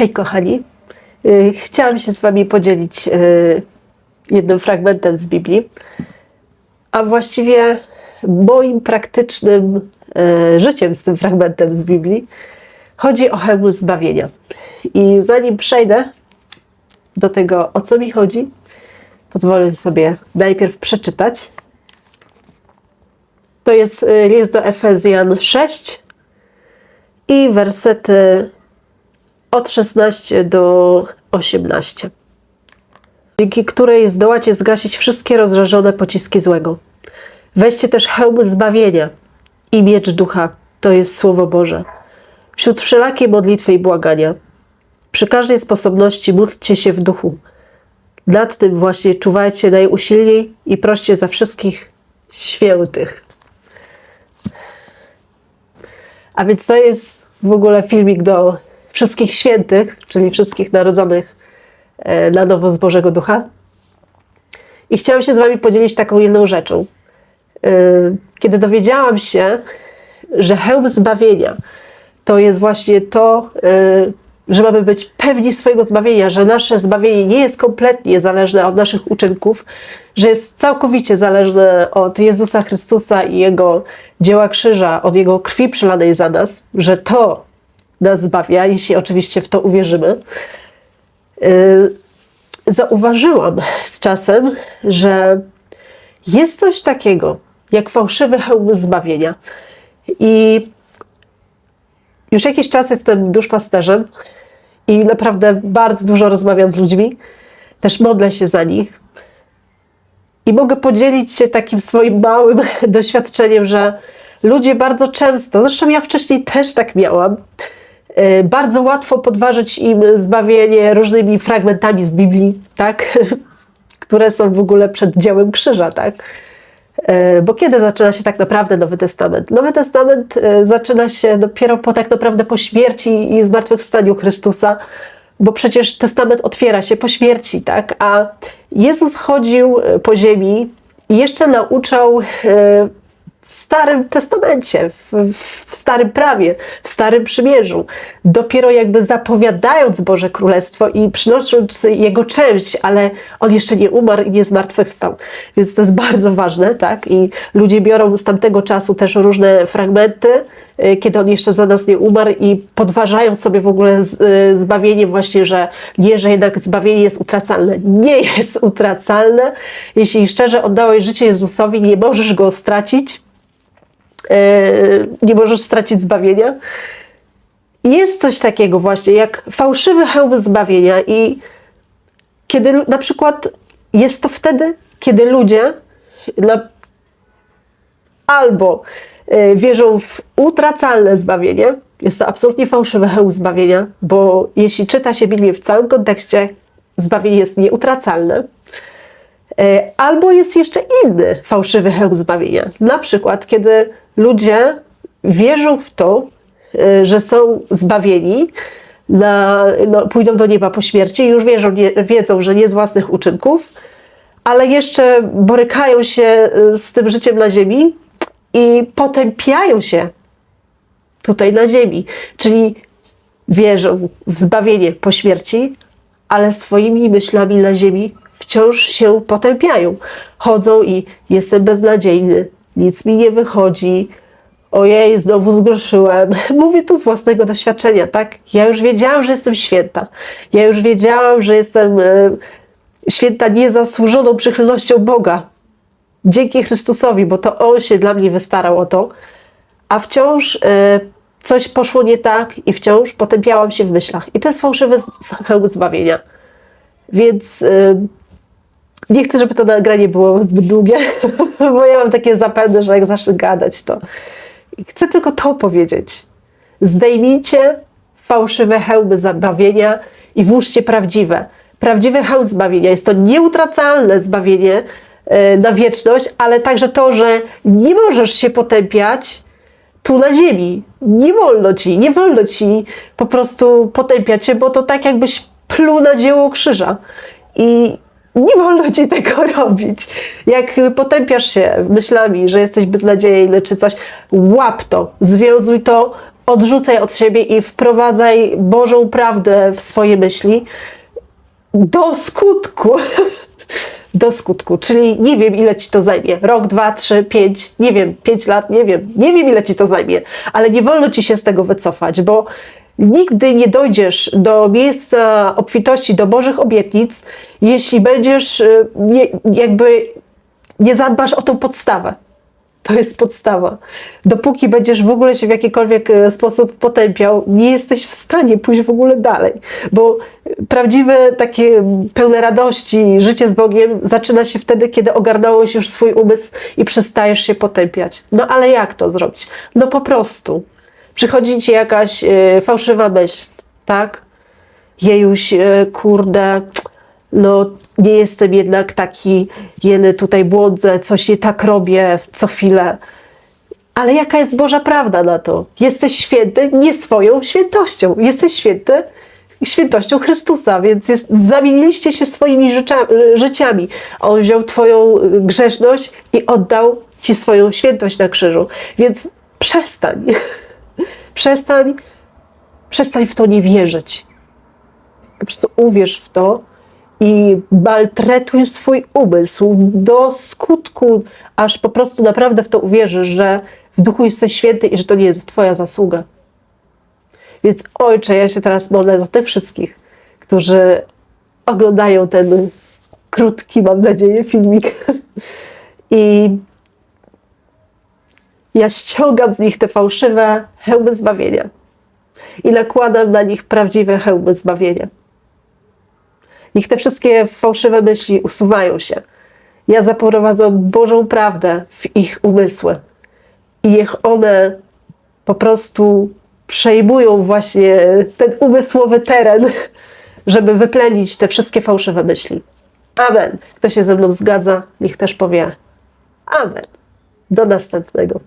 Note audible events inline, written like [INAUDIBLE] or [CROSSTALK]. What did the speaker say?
Hej kochani, Y, chciałam się z Wami podzielić y, jednym fragmentem z Biblii, a właściwie moim praktycznym y, życiem z tym fragmentem z Biblii. Chodzi o hełm zbawienia. I zanim przejdę do tego, o co mi chodzi, pozwolę sobie najpierw przeczytać. To jest list do Efezjan 6 i wersety od 16 do 18, dzięki której zdołacie zgasić wszystkie rozżarzone pociski złego. Weźcie też hełm zbawienia i miecz ducha, to jest Słowo Boże. Wśród wszelakiej modlitwy i błagania, przy każdej sposobności módlcie się w duchu. Nad tym właśnie czuwajcie najusilniej i proście za wszystkich świętych. A więc to jest w ogóle filmik do wszystkich świętych, czyli wszystkich narodzonych e, na nowo z Bożego Ducha. I chciałam się z Wami podzielić taką jedną rzeczą. E, Kiedy dowiedziałam się, że hełm zbawienia to jest właśnie to, e, że mamy być pewni swojego zbawienia, że nasze zbawienie nie jest kompletnie zależne od naszych uczynków, że jest całkowicie zależne od Jezusa Chrystusa i Jego dzieła krzyża, od Jego krwi przelanej za nas, że to nas zbawia, jeśli oczywiście w to uwierzymy. Yy, Zauważyłam z czasem, że jest coś takiego jak fałszywy hełm zbawienia. I już jakiś czas jestem duszpasterzem i naprawdę bardzo dużo rozmawiam z ludźmi. Też modlę się za nich. I mogę podzielić się takim swoim małym [LAUGHS] doświadczeniem, że ludzie bardzo często, zresztą ja wcześniej też tak miałam, bardzo łatwo podważyć im zbawienie różnymi fragmentami z Biblii, tak? [LAUGHS] które są w ogóle przed dziełem krzyża, tak? Yy, Bo kiedy zaczyna się tak naprawdę Nowy Testament? Nowy Testament yy, zaczyna się dopiero po tak naprawdę po śmierci i zmartwychwstaniu Chrystusa, bo przecież Testament otwiera się po śmierci, tak? A Jezus chodził po ziemi i jeszcze nauczał w Starym Testamencie, w, w Starym Prawie, w Starym Przymierzu. Dopiero jakby zapowiadając Boże Królestwo i przynosząc Jego część, ale On jeszcze nie umarł i nie zmartwychwstał. Więc to jest bardzo ważne, tak? I ludzie biorą z tamtego czasu też różne fragmenty, y, kiedy On jeszcze za nas nie umarł i podważają sobie w ogóle y, zbawienie właśnie, że nie, że jednak zbawienie jest utracalne. Nie jest utracalne. Jeśli szczerze oddałeś życie Jezusowi, nie możesz Go stracić, nie możesz stracić zbawienia. Jest coś takiego właśnie jak fałszywy hełm zbawienia i kiedy na przykład jest to wtedy, kiedy ludzie na, albo yy, wierzą w utracalne zbawienie, jest to absolutnie fałszywy hełm zbawienia, bo jeśli czyta się Biblię w całym kontekście, zbawienie jest nieutracalne. E, Albo jest jeszcze inny fałszywy hełm zbawienia. Na przykład, kiedy ludzie wierzą w to, e, że są zbawieni, na, no, pójdą do nieba po śmierci i już wierzą, nie, wiedzą, że nie z własnych uczynków, ale jeszcze borykają się e, z tym życiem na ziemi i potępiają się tutaj na ziemi. Czyli wierzą w zbawienie po śmierci, ale swoimi myślami na ziemi wciąż się potępiają. Chodzą i jestem beznadziejny, nic mi nie wychodzi, ojej, znowu zgrzeszyłem. [LAUGHS] Mówię to z własnego doświadczenia, tak? Ja już wiedziałam, że jestem święta. Ja już wiedziałam, że jestem e, święta niezasłużoną przychylnością Boga. Dzięki Chrystusowi, bo to On się dla mnie wystarał o to. A wciąż e, coś poszło nie tak i wciąż potępiałam się w myślach. I to jest fałszywy z- hełm zbawienia. Więc y, nie chcę, żeby to nagranie było zbyt długie, [LAUGHS] bo ja mam takie zapędy, że jak zacznę gadać, to chcę tylko to powiedzieć. Zdejmijcie fałszywe hełmy zbawienia i włóżcie prawdziwe. Prawdziwy hełm zbawienia jest to nieutracalne zbawienie y, na wieczność, ale także to, że nie możesz się potępiać tu na ziemi. Nie wolno ci, nie wolno ci po prostu potępiać się, bo to tak jakbyś pluł na dzieło krzyża. I nie wolno ci tego [LAUGHS] robić. Jak potępiasz się myślami, że jesteś beznadziejny czy coś, łap to, związuj to, odrzucaj od siebie i wprowadzaj Bożą prawdę w swoje myśli do skutku. [LAUGHS] Do skutku, czyli nie wiem, ile ci to zajmie. Rok, dwa, trzy, pięć, nie wiem, pięć lat, nie wiem, nie wiem, ile ci to zajmie, ale nie wolno ci się z tego wycofać, bo nigdy nie dojdziesz do miejsca obfitości, do Bożych obietnic, jeśli będziesz y, nie, jakby nie zadbasz o tą podstawę. To jest podstawa. Dopóki będziesz w ogóle się w jakikolwiek e, sposób potępiał, nie jesteś w stanie pójść w ogóle dalej. Bo prawdziwe takie pełne radości życie z Bogiem zaczyna się wtedy, kiedy ogarnąłeś już swój umysł i przestajesz się potępiać. No ale jak to zrobić? No po prostu. Przychodzi ci jakaś e, fałszywa myśl, tak? Jejuś, e, kurde, no nie jestem jednak taki, jeny tutaj błądzę, coś nie tak robię co chwilę. Ale jaka jest Boża prawda na to? Jesteś święty nie swoją świętością. Jesteś święty świętością Chrystusa, więc jest, zamieniliście się swoimi życza, życiami. On wziął Twoją grzeszność i oddał Ci swoją świętość na krzyżu. Więc przestań. [LAUGHS] Przestań, przestań w to nie wierzyć. Po prostu uwierz w to i maltretuj swój umysł do skutku, aż po prostu naprawdę w to uwierzysz, że w duchu jesteś święty i że to nie jest Twoja zasługa. Więc ojcze, ja się teraz modlę za tych wszystkich, którzy oglądają ten krótki, mam nadzieję, filmik. I ja ściągam z nich te fałszywe hełmy zbawienia i nakładam na nich prawdziwe hełmy zbawienia. Niech te wszystkie fałszywe myśli usuwają się. Ja zaprowadzę Bożą prawdę w ich umysły. I niech one po prostu przejmują właśnie ten umysłowy teren, żeby wyplenić te wszystkie fałszywe myśli. Amen. Kto się ze mną zgadza, niech też powie Amen. Do następnego.